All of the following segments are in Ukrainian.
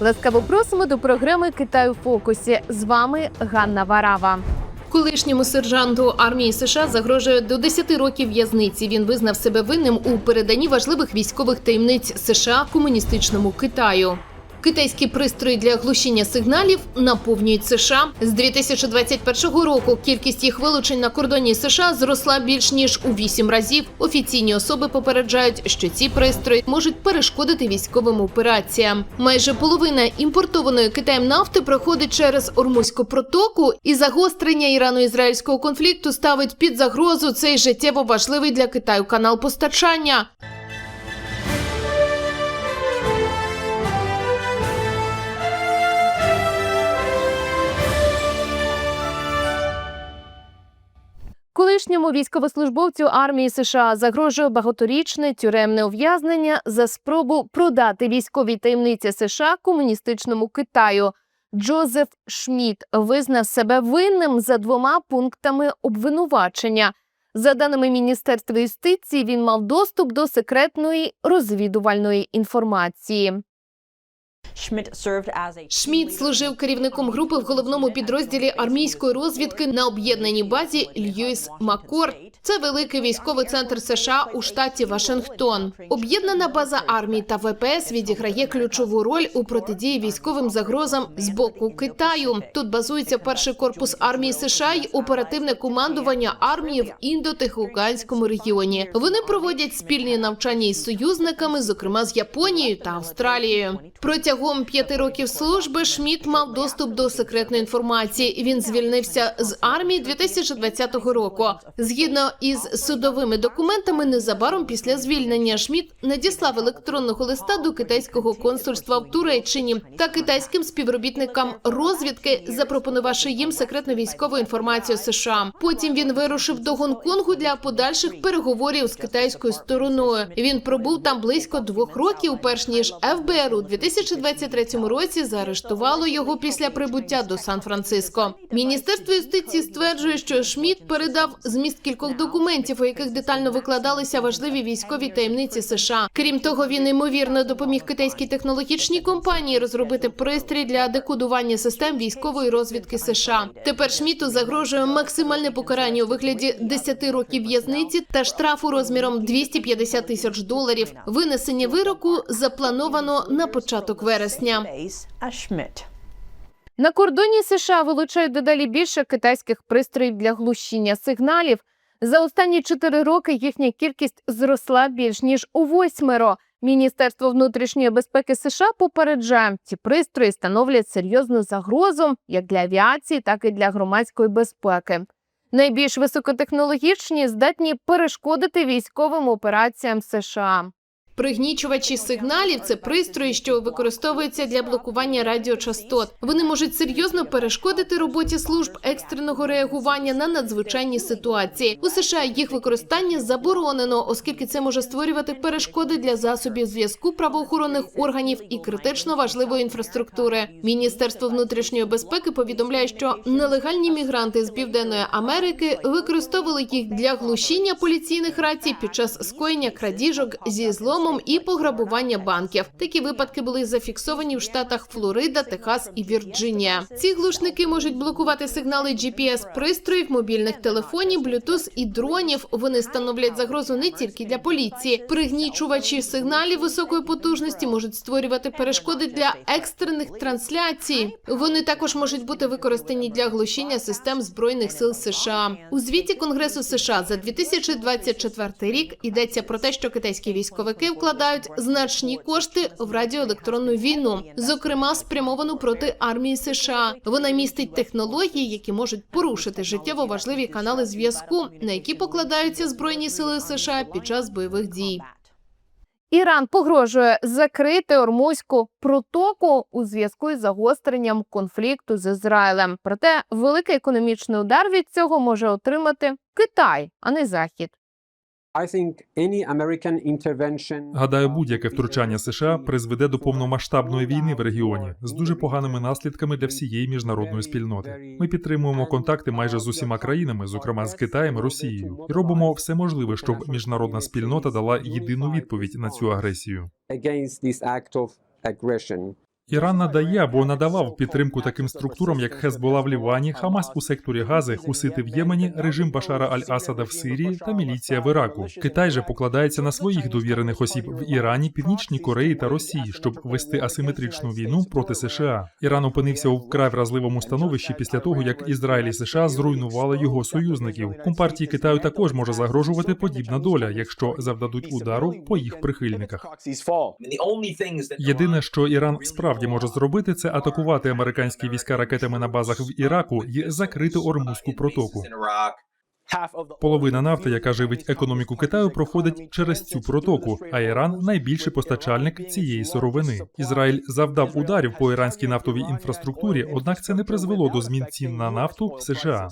Ласкаво просимо до програми Китай у фокусі. З вами Ганна Варава. Колишньому сержанту армії США загрожує до 10 років в'язниці. Він визнав себе винним у переданні важливих військових таємниць США комуністичному Китаю. Китайські пристрої для глушіння сигналів наповнюють США. З 2021 року кількість їх вилучень на кордоні США зросла більш ніж у 8 разів. Офіційні особи попереджають, що ці пристрої можуть перешкодити військовим операціям. Майже половина імпортованої Китаєм нафти проходить через Ормузьку протоку, і загострення ірано-ізраїльського конфлікту ставить під загрозу цей життєво важливий для Китаю канал постачання. Колишньому військовослужбовцю армії США загрожує багаторічне тюремне ув'язнення за спробу продати військові таємниці США комуністичному Китаю. Джозеф Шмідт визнав себе винним за двома пунктами обвинувачення. За даними Міністерства юстиції, він мав доступ до секретної розвідувальної інформації. Шмідт служив керівником групи в головному підрозділі армійської розвідки на об'єднаній базі Льюіс Маккорд. Це великий військовий центр США у штаті Вашингтон. Об'єднана база армії та ВПС відіграє ключову роль у протидії військовим загрозам з боку Китаю. Тут базується перший корпус армії США й оперативне командування армії в індотихоокеанському регіоні. Вони проводять спільні навчання із союзниками, зокрема з Японією та Австралією. Протягом п'яти років служби Шмідт мав доступ до секретної інформації. Він звільнився з армії 2020 року. Згідно із судовими документами, незабаром після звільнення Шмідт надіслав електронного листа до китайського консульства в Туреччині та китайським співробітникам розвідки, запропонувавши їм секретну військову інформацію США. Потім він вирушив до Гонконгу для подальших переговорів з китайською стороною. Він пробув там близько двох років, перш ніж ФБР у 2023 році заарештувало його після прибуття до Сан-Франциско. Міністерство юстиції стверджує, що Шмідт передав зміст кількох документів, у яких детально викладалися важливі військові таємниці США. Крім того, він ймовірно допоміг китайській технологічній компанії розробити пристрій для декодування систем військової розвідки США. Тепер Шміту загрожує максимальне покарання у вигляді 10 років в'язниці та штрафу розміром 250 тисяч доларів. Винесення вироку заплановано на початок вересня. На кордоні США вилучають дедалі більше китайських пристроїв для глушіння сигналів. За останні чотири роки їхня кількість зросла більш ніж у восьмеро. Міністерство внутрішньої безпеки США попереджає, ці пристрої становлять серйозну загрозу як для авіації, так і для громадської безпеки. Найбільш високотехнологічні здатні перешкодити військовим операціям США. Пригнічувачі сигналів це пристрої, що використовуються для блокування радіочастот. Вони можуть серйозно перешкодити роботі служб екстреного реагування на надзвичайні ситуації. У США їх використання заборонено, оскільки це може створювати перешкоди для засобів зв'язку правоохоронних органів і критично важливої інфраструктури. Міністерство внутрішньої безпеки повідомляє, що нелегальні мігранти з південної Америки використовували їх для глушіння поліційних рацій під час скоєння крадіжок зі зломом і пограбування банків. Такі випадки були зафіксовані в штатах Флорида, Техас і Вірджинія. Ці глушники можуть блокувати сигнали GPS пристроїв, мобільних телефонів, Bluetooth і дронів. Вони становлять загрозу не тільки для поліції. Пригнічувачі сигналів високої потужності можуть створювати перешкоди для екстрених трансляцій. Вони також можуть бути використані для глушіння систем збройних сил США. У звіті Конгресу США за 2024 рік йдеться про те, що китайські військовики вкладають значні кошти в радіоелектронну війну, зокрема спрямовану проти армії США. Вона містить технології, які можуть порушити життєво важливі канали зв'язку, на які покладаються збройні сили США під час бойових дій. Іран погрожує закрити Ормузьку протоку у зв'язку із загостренням конфлікту з Ізраїлем. Проте великий економічний удар від цього може отримати Китай, а не Захід. Гадаю, будь-яке втручання США призведе до повномасштабної війни в регіоні з дуже поганими наслідками для всієї міжнародної спільноти. Ми підтримуємо контакти майже з усіма країнами, зокрема з Китаєм Росією, і робимо все можливе, щоб міжнародна спільнота дала єдину відповідь на цю агресію. Іран надає або надавав підтримку таким структурам, як Хезбола в Лівані, Хамас у секторі Гази, Хусити в Ємені, режим Башара Аль-Асада в Сирії та міліція в Іраку. Китай же покладається на своїх довірених осіб в Ірані, Північній Кореї та Росії, щоб вести асиметричну війну проти США. Іран опинився у вкрай вразливому становищі після того, як Ізраїль і США зруйнували його союзників. Компартії Китаю також може загрожувати подібна доля, якщо завдадуть удару по їх прихильниках. Єдине, що Іран справді може зробити, це атакувати американські війська ракетами на базах в Іраку і закрити Ормузьку протоку. Половина нафти, яка живить економіку Китаю, проходить через цю протоку. А Іран найбільший постачальник цієї сировини. Ізраїль завдав ударів по іранській нафтовій інфраструктурі, однак це не призвело до змін цін на нафту в США.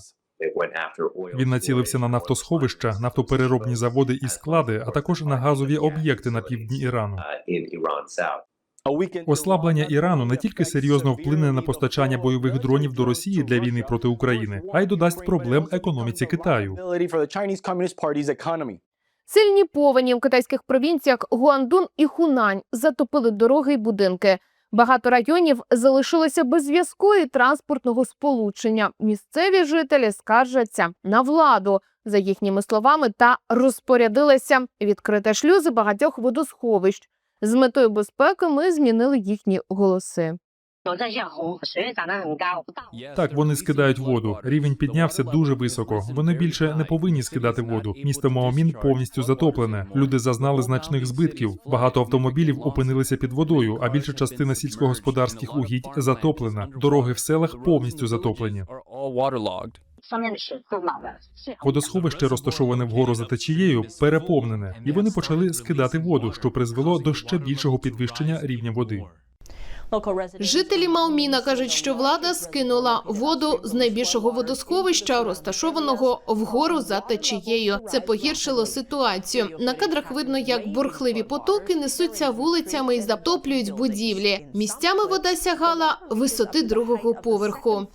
Він націлився на нафтосховища, нафтопереробні заводи і склади, а також на газові об'єкти на півдні Ірану. Ослаблення Ірану не тільки серйозно вплине на постачання бойових дронів до Росії для війни проти України, а й додасть проблем економіці Китаю. Сильні повені в китайських провінціях Гуандун і Хунань затопили дороги й будинки. Багато районів залишилося без зв'язку і транспортного сполучення. Місцеві жителі скаржаться на владу, за їхніми словами, та розпорядилися відкрити шлюзи багатьох водосховищ. З метою безпеки ми змінили їхні голоси. Так, вони скидають воду. Рівень піднявся дуже високо. Вони більше не повинні скидати воду. Місто Маомін повністю затоплене. Люди зазнали значних збитків. Багато автомобілів опинилися під водою, а більша частина сільськогосподарських угідь затоплена. Дороги в селах повністю затоплені. Водосховище, розташоване вгору за течією, переповнене, і вони почали скидати воду, що призвело до ще більшого підвищення рівня води. Жителі Мауміна кажуть, що влада скинула воду з найбільшого водосховища, розташованого вгору за течією. Це погіршило ситуацію. На кадрах видно, як бурхливі потоки несуться вулицями і затоплюють будівлі. Місцями вода сягала висоти другого поверху.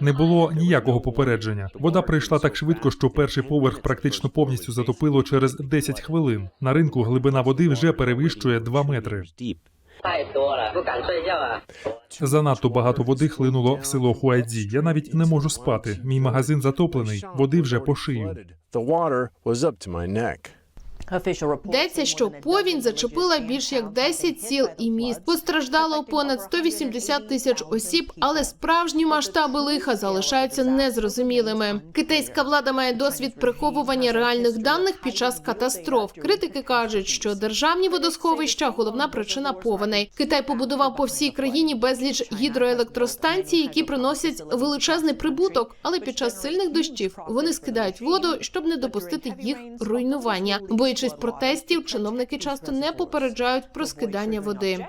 Не було ніякого попередження. Вода прийшла так швидко, що перший поверх практично повністю затопило через 10 хвилин. На ринку глибина води вже перевищує 2 метри. Занадто багато води хлинуло в село Хуайдзі. Я навіть не можу спати. Мій магазин затоплений. Води вже по шию. Йдеться, що повінь зачепила більш як 10 сіл і міст. Постраждало понад 180 тисяч осіб, але справжні масштаби лиха залишаються незрозумілими. Китайська влада має досвід приховування реальних даних під час катастроф. Критики кажуть, що державні водосховища головна причина повеней. Китай побудував по всій країні безліч гідроелектростанцій, які приносять величезний прибуток, але під час сильних дощів вони скидають воду, щоб не допустити їх руйнування. Боячись протестів, чиновники часто не попереджають про скидання води.